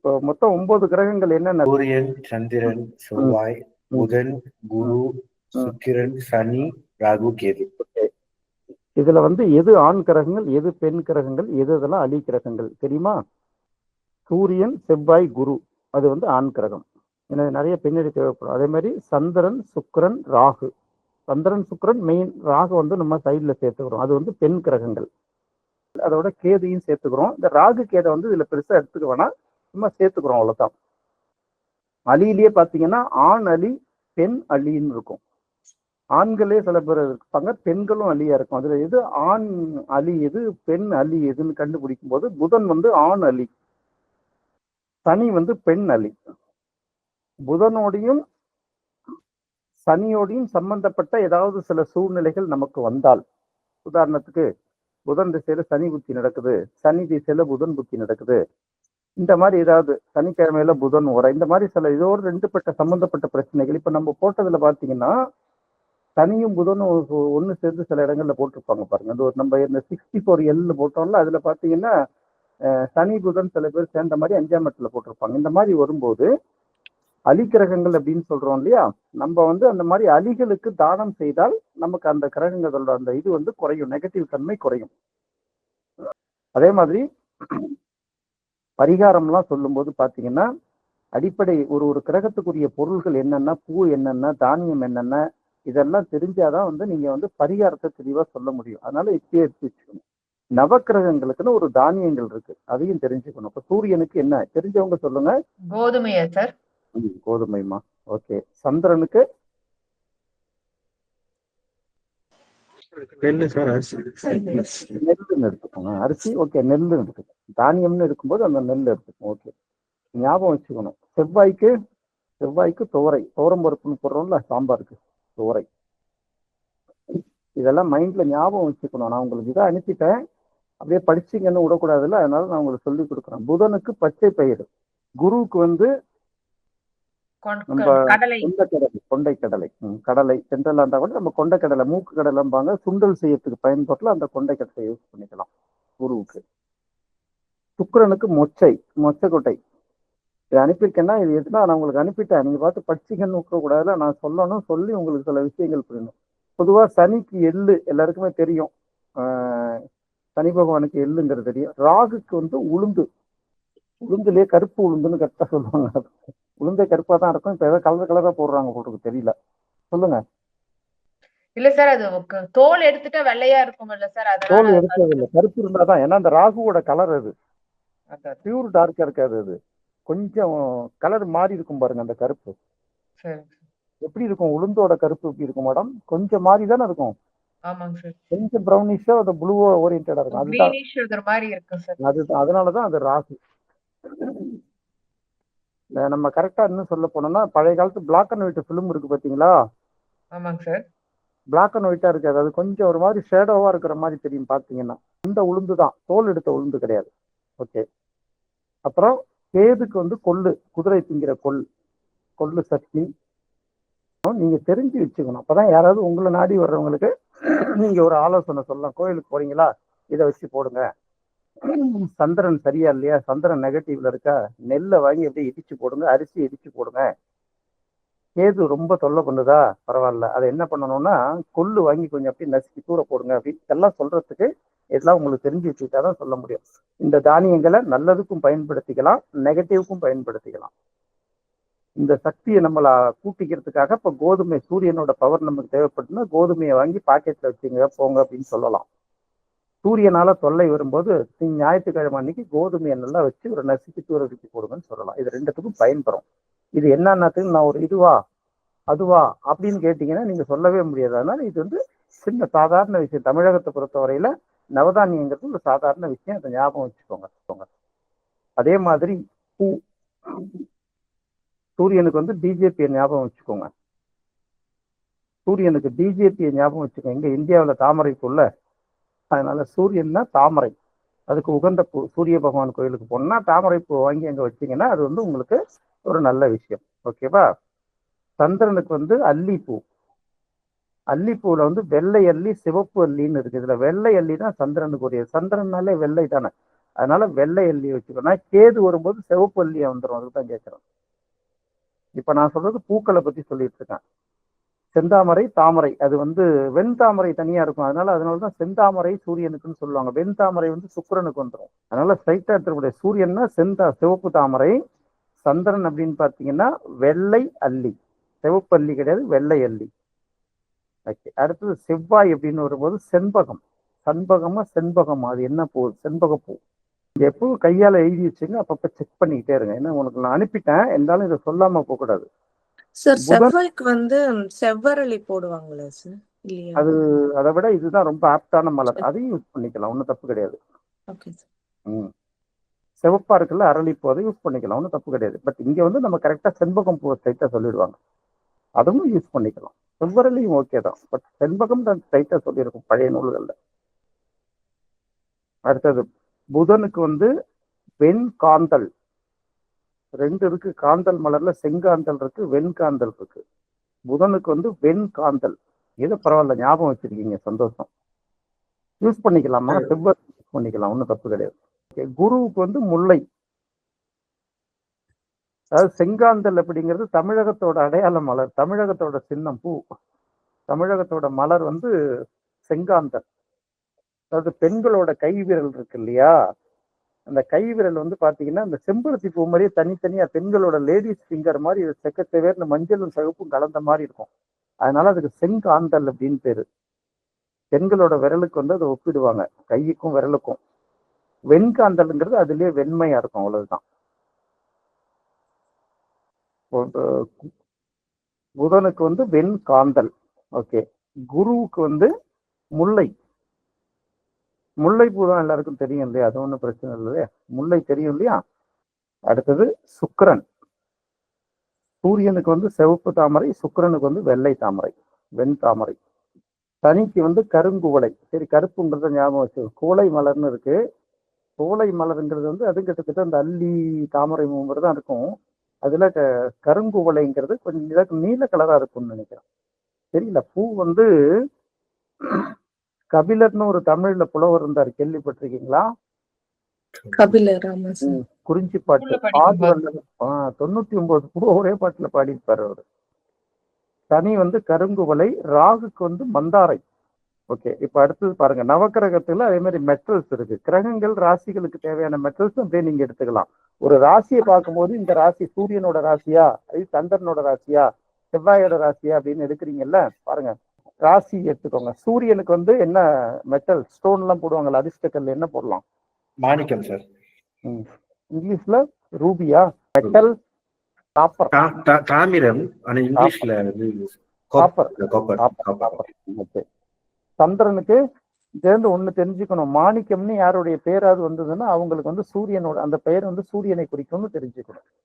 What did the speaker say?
இப்போ மொத்தம் ஒன்பது கிரகங்கள் என்னென்ன? சூரியன் சந்திரன் செவ்வாய் புதன் குரு சுக்கிரன் சனி ராகு கேது. இதுல வந்து எது ஆண் கிரகங்கள் எது பெண் கிரகங்கள் எது இதெல்லாம் அலி கிரகங்கள் தெரியுமா? சூரியன் செவ்வாய் குரு அது வந்து ஆண் கிரகம். எனக்கு நிறைய பின்னாடி தேவைப்படும். அதே மாதிரி சந்திரன் சுக்கிரன் ராகு. சந்திரன் சுக்கிரன் மெயின் ராகு வந்து நம்ம சைடுல சேர்த்துக்கிறோம். அது வந்து பெண் கிரகங்கள். அதோட கேதையும் சேர்த்துக்கிறோம். இந்த ராகு கேதை வந்து இதுல பெருசா எடுத்துக்க வேணாம். சும்மா சேர்த்துக்கிறோம் அவ்வளவுதான். அலியிலேயே பார்த்தீங்கன்னா ஆண் அலி பெண் அலின்னு இருக்கும். ஆண்களே சில பேர் இருப்பாங்க பெண்களும் அலியா இருக்கும். அதுல எது ஆண் அலி எது பெண் அலி எதுன்னு கண்டுபிடிக்கும் போது புதன் வந்து ஆண் அலி சனி வந்து பெண் அலி புதனோடையும் சனியோடையும் சம்பந்தப்பட்ட ஏதாவது சில சூழ்நிலைகள் நமக்கு வந்தால் உதாரணத்துக்கு புதன் திசையில சனி புத்தி நடக்குது சனி திசையில புதன் புத்தி நடக்குது இந்த மாதிரி ஏதாவது சனிக்கிழமையில புதன் உரை இந்த மாதிரி சில இதோடு ரெண்டு பட்ட சம்பந்தப்பட்ட பிரச்சனைகள். இப்ப நம்ம போட்டதுல பாத்தீங்கன்னா சனியும் புதனும் ஒன்று சேர்ந்து சில இடங்கள்ல போட்டிருப்பாங்க பாருங்க. இந்த ஒரு நம்ம இந்த சிக்ஸ்டி ஃபோர் எல்ல போட்டோம்ல அதுல பாத்தீங்கன்னா சனி புதன் சில பேர் சேர்ந்த மாதிரி அஞ்சாம் இடத்துல போட்டிருப்பாங்க. இந்த மாதிரி வரும்போது அலிகிரகங்கள் அப்படின்னு சொல்றோம் இல்லையா? நம்ம வந்து அந்த மாதிரி அலிகளுக்கு தானம் செய்தால் நமக்கு அந்த கிரகங்களோட அந்த இது வந்து குறையும். நெகட்டிவ் தன்மை குறையும். அதே மாதிரி பரிகாரம்லாம் சொல்லும்போது பாத்தீங்கன்னா அடிப்படை ஒரு ஒரு கிரகத்துக்குரிய பொருள்கள் என்னென்ன பூ என்னென்ன தானியம் என்னென்ன இதெல்லாம் தெரிஞ்சாதான் வந்து நீங்க வந்து பரிகாரத்தை தெளிவா சொல்ல முடியும். அதனால இப்பயே எடுத்து வச்சுக்கணும். நவக்கிரகங்களுக்குன்னு ஒரு தானியங்கள் இருக்கு. அதையும் தெரிஞ்சுக்கணும். இப்ப சூரியனுக்கு என்ன? தெரிஞ்சவங்க சொல்லுங்க. கோதுமையா சார்? கோதுமைமா ஓகே. சந்திரனுக்கு நெல்லு சார் அரிசி. நெல்லுன்னு எடுத்துக்கோங்க. அரிசி ஓகே நெல்லுன்னு எடுத்துக்கோங்க. தானியம்னு எடுக்கும்போது அந்த நெல் எடுத்துக்கோங்க ஓகே ஞாபகம் வச்சுக்கணும். செவ்வாய்க்கு செவ்வாய்க்கு துவரை. துவரம் பருப்புன்னு போடுறோம்ல சாம்பாருக்கு துவரை. இதெல்லாம் மைண்ட்ல ஞாபகம் வச்சுக்கணும். நான் உங்களுக்கு இதை அனுப்பிட்டேன். அப்படியே படிச்சீங்கன்னு விடக்கூடாதுல்ல அதனால நான் உங்களுக்கு சொல்லி கொடுக்குறேன். புதனுக்கு பச்சை பயிர் குருவுக்கு வந்து நம்ம கொண்ட கடலை. கொண்டை கடலை கடலை. சென்ட்ரலா இருந்தா கூட நம்ம கொண்ட கடலை மூக்கு கடலைம்பாங்க சுண்டல் செய்யறதுக்கு பயன்படுத்தல அந்த கொண்டை கடலை யூஸ் பண்ணிக்கலாம். குருவுக்கு. சுக்கிரனுக்கு மொச்சை மொச்சை இது அனுப்பியிருக்கேன்னா இது எதுனா நான் உங்களுக்கு அனுப்பிட்டேன். நீங்க பார்த்து படிச்சீங்கன்னு விட்டுறக்கூடாதுல நான் சொல்லணும் சொல்லி உங்களுக்கு சில விஷயங்கள் புரியணும். பொதுவா சனிக்கு எள்ளு எல்லாருக்குமே தெரியும். ஆஹ் சனி பகவானுக்கு எள்ளுங்கிறது தெரியும். ராகுக்கு வந்து உளுந்து. உளுந்துலயே கருப்பு உளுந்துன்னு கரெக்டா சொல்லுவாங்க. உளுந்தே கருப்பா தான் இருக்கும். இப்ப ஏதோ கலர் கலரா போடுறாங்க போட்டுருக்கு. தெரியல. சொல்லுங்க. இல்ல சார் அது தோல் எடுத்துட்டா வெள்ளையா இருக்கும்ல சார் தோல் எடுக்கிறது இல்லை. கருப்பு இருந்தாதான் ஏன்னா அந்த ராகுவோட கலர் அது. பியூர் டார்க்கா இருக்காது அது. கொஞ்சம் கலர் மாறி இருக்கும் பாருங்க அந்த கருப்பு. எப்படி இருக்கும்? உளுந்தோட கருப்பு எப்படி இருக்கும் மேடம் கொஞ்சம் மாறி தானே இருக்கும். கொஞ்சம் ப்ரௌனிஷா அது ப்ளூவா ஓரியன்டா இருக்கும். அதுதான். கிரீனிஷ் இருக்கிற மாதிரி இருக்கும் சார் அது அதனாலதான் அது ராகு. நம்ம கரெக்டா இன்னும் சொல்ல போனோம்னா பழைய காலத்து பிளாக் அண்ட் ஒயிட் ஃபிலிம் இருக்கு பாத்தீங்களா? ஆமாங்க சார். பிளாக் அண்ட் ஒயிட்டா இருக்காது அது கொஞ்சம் ஒரு மாதிரி ஷேடோவா இருக்கிற மாதிரி தெரியும் பாத்தீங்கன்னா. இந்த உளுந்து தான். தோல் எடுத்த உளுந்து கிடையாது. ஓகே அப்புறம் கேதுக்கு வந்து கொள்ளு. குதிரை திங்கிற கொள். கொள்ளு சட்னி நீங்க தெரிஞ்சு வச்சுக்கணும். அப்பதான் யாராவது உங்களை நாடி வர்றவங்களுக்கு நீங்க ஒரு ஆலோசனை சொல்லலாம். கோயிலுக்கு போறீங்களா? இதை வச்சு போடுங்க. சந்திரன் சரியா இல்லையா? சந்திரன் நெகட்டிவ்ல இருக்கா? நெல்லை வாங்கி அப்படியே இடிச்சு போடுங்க அரிசி இடிச்சு போடுங்க. கேது ரொம்ப தொல்லை பண்ணுதா? பரவாயில்ல. அதை என்ன பண்ணணும்னா கொள்ளு வாங்கி கொஞ்சம் அப்படியே நசுக்கி தூர போடுங்க அப்படின்னு இதெல்லாம் சொல்றதுக்கு இதெல்லாம் உங்களுக்கு தெரிஞ்சு வச்சுக்கிட்டாதான் சொல்ல முடியும். இந்த தானியங்களை நல்லதுக்கும் பயன்படுத்திக்கலாம் நெகட்டிவ்க்கும் பயன்படுத்திக்கலாம். இந்த சக்தியை நம்மள கூட்டிக்கிறதுக்காக இப்ப கோதுமை சூரியனோட பவர் நமக்கு தேவைப்படுதுன்னா கோதுமையை வாங்கி பாக்கெட்ல வச்சுங்க போங்க அப்படின்னு சொல்லலாம். சூரியனால தொல்லை வரும்போது ஞாயிற்றுக்கிழமை அன்னைக்கு கோதுமையை நல்லா வச்சு ஒரு நசுக்கி தூர வச்சு போடுங்கன்னு சொல்லலாம். இது ரெண்டுத்துக்கும் பயன்பெறும் இது என்னன்னதுக்கு நான் ஒரு இதுவா அதுவா அப்படின்னு கேட்டீங்கன்னா நீங்க சொல்லவே முடியாது. அதனால இது வந்து சின்ன சாதாரண விஷயம். தமிழகத்தை பொறுத்தவரையில நவதானியங்கிறது ஒரு சாதாரண விஷயம். அதை ஞாபகம் வச்சுக்கோங்க. அதே மாதிரி பூ சூரியனுக்கு வந்து பிஜேபியை ஞாபகம் வச்சுக்கோங்க. சூரியனுக்கு பிஜேபியை ஞாபகம் வச்சுக்கோங்க. இங்க இந்தியாவில் தாமரைக்குள்ள அதனால சூரியன்னா தாமரை. அதுக்கு உகந்த பூ சூரிய பகவான் கோயிலுக்கு போனா தாமரை பூ வாங்கி அங்க வச்சீங்கன்னா அது வந்து உங்களுக்கு ஒரு நல்ல விஷயம். ஓகேவா சந்திரனுக்கு வந்து அல்லிப்பூ அல்லிப்பூவில் வந்து வெள்ளை அல்லி சிவப்பு அல்லின்னு இருக்கு. இதுல வெள்ளை அல்லி தான் சந்திரனுக்கு உரிய சந்திரன்னாலே வெள்ளை தானே. அதனால வெள்ளை அல்லி வச்சுக்கணும் கேது வரும்போது சிவப்பு அல்லியா வந்துடும் அதுக்கு தான் கேட்குறோம் இப்போ நான் சொல்றது பூக்களை பத்தி சொல்லிட்டு இருக்கேன். செந்தாமரை தாமரை. அது வந்து வெண்தாமரை தனியா இருக்கும். அதனால அதனாலதான் செந்தாமரை சூரியனுக்குன்னு சொல்லுவாங்க. வெண்தாமரை வந்து சுக்கிரனுக்கு வந்துடும் அதனால ஸ்ட்ரைட்டா எடுத்துக்கூடிய சூரியன்னா செந்தா சிவப்பு தாமரை சந்திரன் அப்படின்னு பாத்தீங்கன்னா வெள்ளை அல்லி. சிவப்பு அல்லி கிடையாது வெள்ளை அல்லி. ஓகே அடுத்தது செவ்வாய் அப்படின்னு வரும்போது செண்பகம். சண்பகமா செண்பகம். அது என்ன பூ? செண்பக பூ. எப்பவும் கையால எழுதி வச்சுங்க. அப்பப்ப செக் பண்ணிக்கிட்டே இருங்க. ஏன்னா உனக்கு நான் அனுப்பிட்டேன். இருந்தாலும் இதை சொல்லாம போகக்கூடாது. சார் செவ்வாய்க்கு வந்து செவ்வரளி போடுவாங்களா சார் அது அதை விட இதுதான் ரொம்ப ஆப்டான மலர். அதையும் யூஸ் பண்ணிக்கலாம். ஒன்றும் தப்பு கிடையாது. ம். சிவப்பா இருக்குல்ல அரளிப்பூ அதை யூஸ் பண்ணிக்கலாம். ஒன்றும் தப்பு கிடையாது. பட் இங்க வந்து நம்ம கரெக்டா செண்பகம் பூ ஸ்ட்ரைட்டா சொல்லிடுவாங்க. அதுவும் யூஸ் பண்ணிக்கலாம். செவ்வரளியும் ஓகே தான். பட் செண்பகம் தான் ஸ்ட்ரைட்டா சொல்லியிருக்கும் பழைய நூல்கள்ல. அடுத்தது புதனுக்கு வந்து வெண்காந்தல் ரெண்டு இருக்கு காந்தல் மலர்ல செங்காந்தல் இருக்கு வெண்காந்தல் இருக்கு. புதனுக்கு வந்து வெண்காந்தல். ஏதோ பரவாயில்ல ஞாபகம் வச்சிருக்கீங்க சந்தோஷம். யூஸ் பண்ணிக்கலாமா? செவ்வரளி யூஸ் பண்ணிக்கலாம் ஒன்றும் தப்பு கிடையாது. குருவுக்கு வந்து முல்லை. அதாவது செங்காந்தல் அப்படிங்கிறது தமிழகத்தோட அடையாள மலர் தமிழகத்தோட சின்னம் பூ. தமிழகத்தோட மலர் வந்து செங்காந்தல். அதாவது பெண்களோட கை விரல் இருக்கு இல்லையா? அந்த கை விரல் வந்து பாத்தீங்கன்னா அந்த செம்பருத்தி பூ மாதிரியே தனித்தனியா பெண்களோட லேடிஸ் ஃபிங்கர் மாதிரி இது செக்கச்சவேர்னு மஞ்சளும் சகப்பும் கலந்த மாதிரி இருக்கும். அதனால அதுக்கு செங்காந்தல் அப்படின்னு பேரு. பெண்களோட விரலுக்கு வந்து அதை ஒப்பிடுவாங்க. கைக்கும் விரலுக்கும். வெண்காந்தல்ங்கிறது அதுலயே வெண்மையா இருக்கும் அவ்வளவுதான். புதனுக்கு வந்து வெண்காந்தல். ஓகே. குருவுக்கு வந்து முல்லை. முல்லைப்பூ தான் எல்லாருக்கும் தெரியும் இல்லையா? அது ஒன்றும் பிரச்சனை இல்லையா? முல்லை தெரியும் இல்லையா? அடுத்தது சுக்கரன். சூரியனுக்கு வந்து சிவப்பு தாமரை சுக்கரனுக்கு வந்து வெள்ளை தாமரை வெண் தாமரை. சனிக்கு வந்து கருங்குவளை. சரி கருப்புங்கிறத ஞாபகம் வச்சு கோலை மலர்னு இருக்கு. கோலை மலருங்கிறது வந்து அது கிட்டத்தட்ட அந்த அல்லி தாமரை பூ தான் இருக்கும். அதுல க- கருங்குவளைங்கிறது கொஞ்சம் நீல- நீல கலரா இருக்கும்னு நினைக்கிறேன். தெரியல. பூ வந்து கபிலர்னு ஒரு தமிழ்ல புலவர் இருந்தார் கேள்விப்பட்டிருக்கீங்களா? கபிலர் குறிஞ்சி பாட்டு. தொண்ணூத்தி ஒன்பது பூ ஒரே பாட்டுல பாடியிருப்பாரு அவரு. சனி வந்து கருங்குவளை ராகுக்கு வந்து மந்தாரை. ஓகே இப்ப அடுத்தது பாருங்க. நவக்கிரகத்துல அதே மாதிரி மெட்டல்ஸ் இருக்கு. கிரகங்கள் ராசிகளுக்கு தேவையான மெட்டல்ஸ் அப்படியே நீங்க எடுத்துக்கலாம். ஒரு ராசியை பார்க்கும்போது இந்த ராசி சூரியனோட ராசியா அது சந்திரனோட ராசியா செவ்வாயோட ராசியா அப்படின்னு எடுக்கிறீங்கல்ல? பாருங்க. ராசி எடுத்துக்கோங்க. சூரியனுக்கு வந்து என்ன மெட்டல் ஸ்டோன் எல்லாம் போடுவாங்கல்ல அதிர்ஷ்டக்கல் என்ன போடலாம்? மாணிக்கம் சார் இங்கிலீஷ்ல ரூபியா? மெட்டல் காப்பர் தாமிரம். ஆனா இங்கிலீஷ்ல காப்பர் காப்பர் ஓகே சந்திரனுக்கு சேர்ந்து ஒண்ணு தெரிஞ்சுக்கணும். மாணிக்கம்னு யாருடைய பேராவது வந்ததுன்னா அவங்களுக்கு வந்து சூரியனோட அந்த பெயர் வந்து சூரியனை குறிக்கும்னு தெரிஞ்சுக்கணும்.